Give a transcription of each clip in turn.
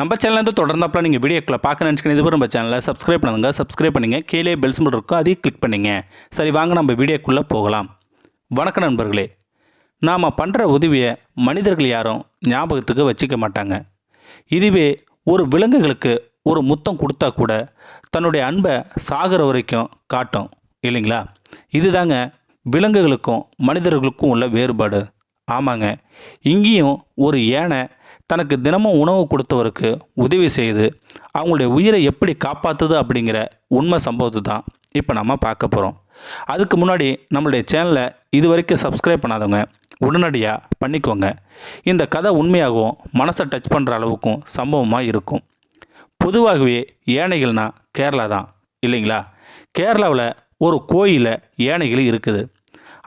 நம்ம சேனலேருந்து தொடர்ந்தாப்பில் நீங்கள் வீடியோக்களை பார்க்க நினச்சிக்கணும் இதுவரை நம்ம சேனலை சப்ஸ்கிரைப் பண்ணுங்க சப்ஸ்கிரைப் பண்ணுங்க. கீழே பெல்ஸ் சிம்பிள் இருக்கும் அதையும் கிளிக் பண்ணுங்க. சரி வாங்க நம்ம வீடியோக்குள்ளே போகலாம். வணக்கம் நண்பர்களே. நாம் பண்ணுற உதவியை மனிதர்கள் யாரும் ஞாபகத்துக்கு வச்சுக்க மாட்டாங்க. இதுவே ஒரு விலங்குகளுக்கு ஒரு முத்தம் கொடுத்தா கூட தன்னுடைய அன்பை சாகிற வரைக்கும் காட்டும் இல்லைங்களா? இதுதாங்க விலங்குகளுக்கும் மனிதர்களுக்கும் உள்ள வேறுபாடு. ஆமாங்க இங்கேயும் ஒரு ஏனை தனக்கு தினமும் உணவு கொடுத்தவருக்கு உதவி செய்து அவங்களுடைய உயிரை எப்படி காப்பாற்றுது அப்படிங்கிற உண்மை சம்பவத்தை தான் இப்போ நம்ம பார்க்க போகிறோம் அதுக்கு முன்னாடி நம்மளுடைய சேனலை இது வரைக்கும் சப்ஸ்கிரைப் பண்ணாதவங்க உடனடியாக பண்ணிக்கோங்க. இந்த கதை உண்மையாகவும் மனசை டச் பண்ணுற அளவுக்கும் சம்பவமாக இருக்கும். பொதுவாகவே யானைகள்னா கேரளா தான் இல்லைங்களா? கேரளாவில் ஒரு கோயிலில் யானைகள் இருக்குது.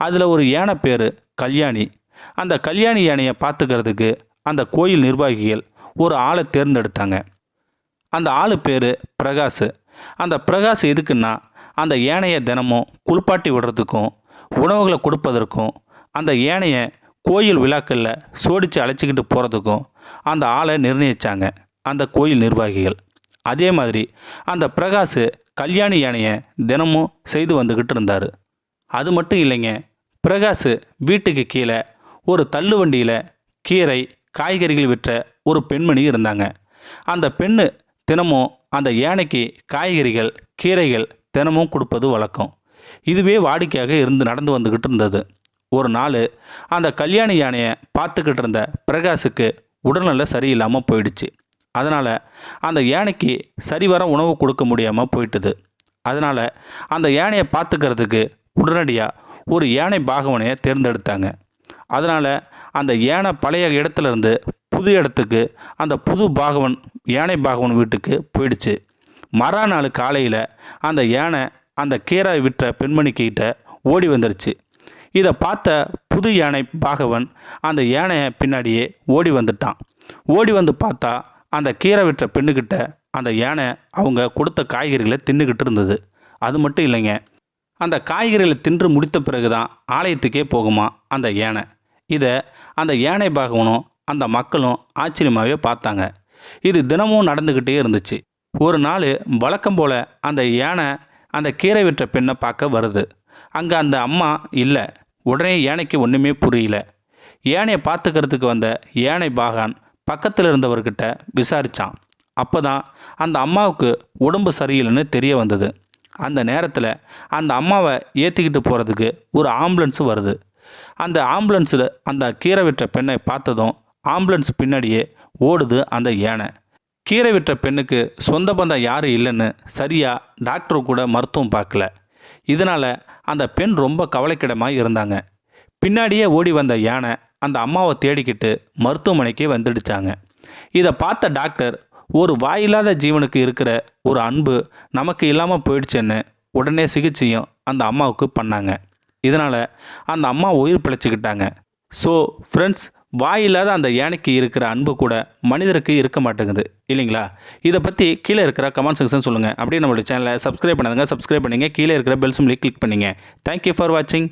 அதில் ஒரு யானை பேர் கல்யாணி. அந்த கல்யாணி யானையை பார்த்துக்கிறதுக்கு அந்த கோயில் நிர்வாகிகள் ஒரு ஆளை தேர்ந்தெடுத்தாங்க. அந்த ஆள் பேர் பிரகாஷ் அந்த பிரகாஷ் எதுக்குன்னா அந்த யானையை தினமும் குளிப்பாட்டி விடுறதுக்கும் உணவுகளை கொடுப்பதற்கும் அந்த யானையை கோயில் விழாக்களில் சோடித்து அழைச்சிக்கிட்டு போகிறதுக்கும் அந்த ஆளை நிர்ணயித்தாங்க அந்த கோயில் நிர்வாகிகள். அதே மாதிரி அந்த பிரகாஷ் கல்யாணி யானையை தினமும் செய்து வந்துக்கிட்டு இருந்தார். அது மட்டும் இல்லைங்க பிரகாஷ் வீட்டுக்கு கீழே ஒரு தள்ளு வண்டியில் கீரை காய்கறிகள் விற்ற ஒரு பெண்மணி இருந்தாங்க. அந்த பெண்ணு தினமும் அந்த யானைக்கு காய்கறிகள் கீரைகள் தினமும் கொடுப்பது வழக்கம். இதுவே வாடிக்கையாக இருந்து நடந்து வந்துக்கிட்டு இருந்தது. ஒரு நாள் அந்த கல்யாணி யானையை பார்த்துக்கிட்டு இருந்த பிரகாஷுக்கு உடல்நல சரியில்லாமல் போயிடுச்சு. அதனால் அந்த யானைக்கு சரிவர உணவு கொடுக்க முடியாமல் போயிட்டுது. அதனால் அந்த யானையை பார்த்துக்கிறதுக்கு உடனடியாக ஒரு யானை பாகவனையை தேர்ந்தெடுத்தாங்க. அதனால் அந்த யானை பழைய இடத்துலேருந்து புது இடத்துக்கு அந்த புது பாகவன் யானை பாகவன் வீட்டுக்கு போயிடுச்சு. மறா நாள் காலையில் அந்த யானை அந்த கீரை விற்ற பெண்மணிக்கிட்ட ஓடி வந்துருச்சு. இதை பார்த்த புது யானை பாகவன் அந்த யானையை பின்னாடியே ஓடி வந்துட்டான். ஓடி வந்து பார்த்தா அந்த கீரை விற்ற பெண்ணுக்கிட்ட அந்த யானை அவங்க கொடுத்த காய்கறிகளை தின்னுக்கிட்டு இருந்தது. அது மட்டும் இல்லைங்க. அந்த காய்கறிகளை தின்று முடித்த பிறகு தான் ஆலயத்துக்கே போகுமா அந்த யானை. இதை அந்த யானை பாகவனும் அந்த மக்களும் ஆச்சரியமாகவே பார்த்தாங்க. இது தினமும் நடந்துக்கிட்டே இருந்துச்சு. ஒரு நாள் வழக்கம் போல் அந்த யானை அந்த கீரை விற்ற பெண்ணை பார்க்க வருது. அங்கே அந்த அம்மா இல்லை. உடனே யானைக்கு ஒன்றுமே புரியல. யானையை பார்த்துக்கிறதுக்கு வந்த யானை பாகான் பக்கத்தில் இருந்தவர்கிட்ட விசாரித்தான் அப்போ தான் அந்த அம்மாவுக்கு உடம்பு சரியில்லைன்னு தெரிய வந்தது. அந்த நேரத்தில் அந்த அம்மாவை ஏற்றிக்கிட்டு போகிறதுக்கு ஒரு ஆம்புலன்ஸு வருது. அந்த ஆம்புலன்ஸில் அந்த கீரை விற்ற பெண்ணை பார்த்ததும் ஆம்புலன்ஸ் பின்னாடியே ஓடுது அந்த யானை. கீரை விற்ற பெண்ணுக்கு சொந்த பந்தம் யாரும் இல்லைன்னு சரியாக டாக்டர் கூட மருத்துவம் பார்க்கல. இதனால் அந்த பெண் ரொம்ப கவலைக்கிடமாக இருந்தாங்க. பின்னாடியே ஓடி வந்த யானை அந்த அம்மாவை தேடிக்கிட்டு மருத்துவமனைக்கு வந்துடுச்சாங்க. இதை பார்த்த டாக்டர் ஒரு வாயில்லாத ஜீவனுக்கு இருக்கிற ஒரு அன்பு நமக்கு இல்லாமல் போயிடுச்சுன்னு உடனே சிகிச்சையும் அந்த அம்மாவுக்கு பண்ணாங்க. இதனால் அந்த அம்மா உயிர் பிழைச்சிக்கிட்டாங்க. ஸோ ஃப்ரெண்ட்ஸ் வாயில்லாத அந்த யானைக்கு இருக்கிற அன்பு கூட மனிதருக்கு இருக்க மாட்டேங்குது. இல்லைங்களா? இதை பற்றி கீழே இருக்கிற கமெண்ட் செக்ஷன் சொல்லுங்கள் அப்படியே நம்மளோட சேனலை சப்ஸ்கிரைப் பண்ணுங்க சப்ஸ்கிரைப் பண்ணிங்க. கீழே இருக்கிற பெல் சிம்லி கிளிக் பண்ணுங்கள் தேங்க்யூ ஃபார் வாட்சிங்